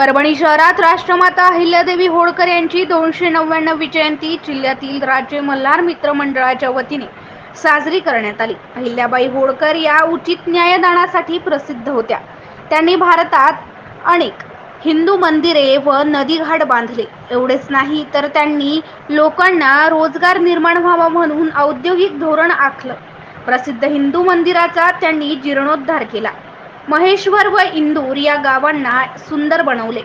परभणी शहरात राष्ट्रमाता अहिल्यादेवी होळकर यांची दोनशे नव्याण्णवी जयंती जिल्ह्यातील राज्य मल्हार मित्र मंडळाच्या वतीने साजरी करण्यात आली. अहिल्याबाई होळकर या उचित न्यायदानासाठी प्रसिद्ध होत्या. त्यांनी भारतात अनेक हिंदू मंदिरे व नदीघाट बांधले. एवढेच नाही तर त्यांनी लोकांना रोजगार निर्माण व्हावा म्हणून औद्योगिक धोरण आखलं. प्रसिद्ध हिंदू मंदिराचा त्यांनी जीर्णोद्धार केला. महेश्वर व इंदूर या गावांना सुंदर बनवले.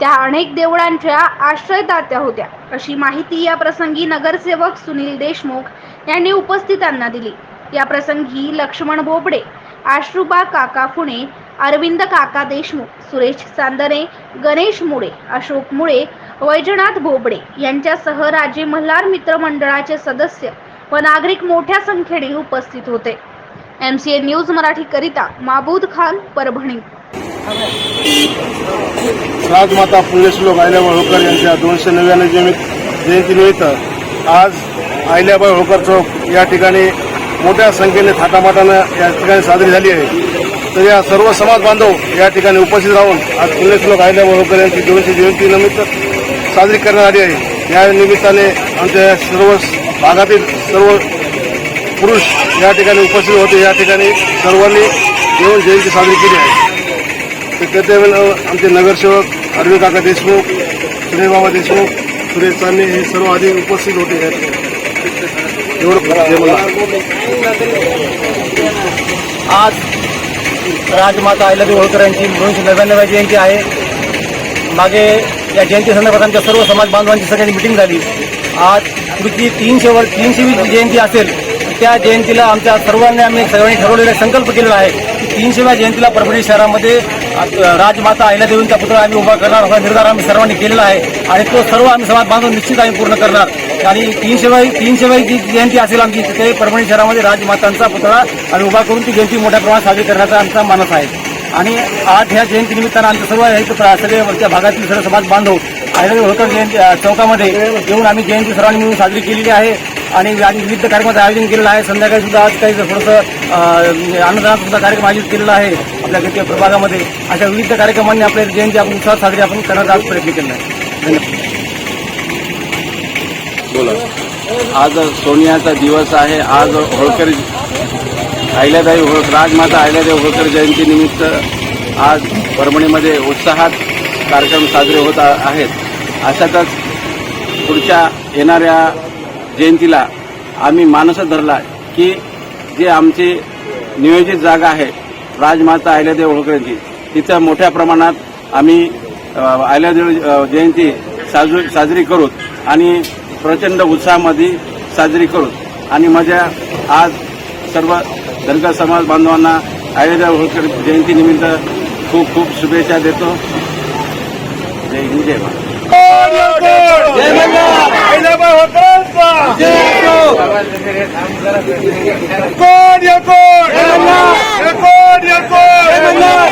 त्या अनेक देवळांच्या आश्रयदात्या होत्या. अशी माहिती या प्रसंगी नगरसेवक सुनील देशमुख यांनी उपस्थितांना दिली. या प्रसंगी लक्ष्मण बोबडे आश्रुबा काका फुणे अरविंद काका देशमुख सुरेश चांदणे गणेश मुळे अशोक मुळे वैजनाथ बोबडे यांच्यासह राजे मल्हार मित्र मंडळाचे सदस्य व नागरिक मोठ्या संख्येने उपस्थित होते. M C A news Marathi करिता माबूद खान परभणी. राजमाता पुण्यश्लोक अहिल्याबाई होळकर यांच्या दोनशे नव्याण्णव जयंतीनिमित्त आज अहिल्याबाई होळकर चौक या ठिकाणी मोठ्या संख्येने थाटामाटानं या ठिकाणी साजरी झाली आहे. तर या सर्व समाज बांधव या ठिकाणी उपस्थित राहून आज पुण्यश्लोक अहिल्याबाई होळकर यांची दोनशे जयंतीनिमित्त साजरी करण्यात आली आहे. या निमित्ताने आमच्या सर्व भागातील सर्व पुरुष या ठिकाणी उपस्थित होते. या ठिकाणी सर्वांनी येऊन जयंती साजरी केली आहे. तर कर्तव्यानं आमचे नगरसेवक अरविंद काका देशमुख सुनील बाबा देशमुख सुरेश चांदणे हे सर्व आधी उपस्थित होते. या ठिकाणी. एवढं आज राजमाता अहिल्यादेवी होळकर यांची दोनशे नव्याण्णव जयंती आहे. मागे या जयंती संदर्भात आमच्या सर्व समाज बांधवांची सगळ्यांची मिटिंग झाली. आज पुढची तीनशे वर तीनशेवी जयंती असेल त्या जयंतीला आमच्या सर्वांनी आम्ही सर्वांनी ठरवलेला संकल्प केलेला आहे की तीनशेव्या जयंतीला परभणी शहरामध्ये राजमाता अहिल्यादेवींचा पुतळा आम्ही उभा करणार. असा निर्धार आम्ही सर्वांनी केलेला आहे आणि तो सर्व आम्ही समाज बांधून निश्चित आम्ही पूर्ण करणार. आणि तीनशेवाई तीनशेवाई जी जयंती असेल आमची तिथे परभणी शहरामध्ये राजमातांचा पुतळा आम्ही उभा करून ती जयंती मोठ्या प्रमाणात साजरी करण्याचा आमचा मानस आहे. आणि आज ह्या जयंतीनिमित्तानं आमच्या सर्व सगळे वरच्या भागातील सर्व समाज बांधव अहिल्यादेवी होळकर जयंती चौकामध्ये येऊन आम्ही जयंती सर्वांनी मिळून साजरी केलेली आहे. आणि आणि विविध कार्यक्रमाचं आयोजन केलेलं आहे. संध्याकाळी सुद्धा आज काही थोडंसं अन्नदानाचा सुद्धा कार्यक्रम आयोजित केलेला आहे आपल्या गती प्रभागामध्ये. अशा विविध कार्यक्रमांनी आपल्या जयंती आपण उत्साहात साजरी आपण करण्याचा आज प्रयत्न केला आहे. धन्यवाद. आज सोनियाचा दिवस आहे. आज होळकर अहिल्यादेवी होळ राजमाता अहिल्यादेवी होळकर जयंतीनिमित्त आज परभणीमध्ये उत्साहात कार्यक्रम साजरे होत आहेत. अशातच पुढच्या येणाऱ्या जयंतीला आम्ही मानस धरला की जे आमची नियोजित जागा आहे राजमाता अहिल्यादेव होळकरांची तिथं मोठ्या प्रमाणात आम्ही अहिल्यादेव जयंती साजरी साजरी करू आणि प्रचंड उत्साहामध्ये साजरी करू आणि माझ्या आज सर्व धनगर समाज बांधवांना अहिल्यादेव होळकर जयंतीनिमित्त खूप खूप शुभेच्छा देतो. जय हिंद जय Maharaj ¡Coño, coño! ¡Ya me la bajo trampa! ¡Cierto! ¡Coño, coño! ¡Ya me da! ¡Coño.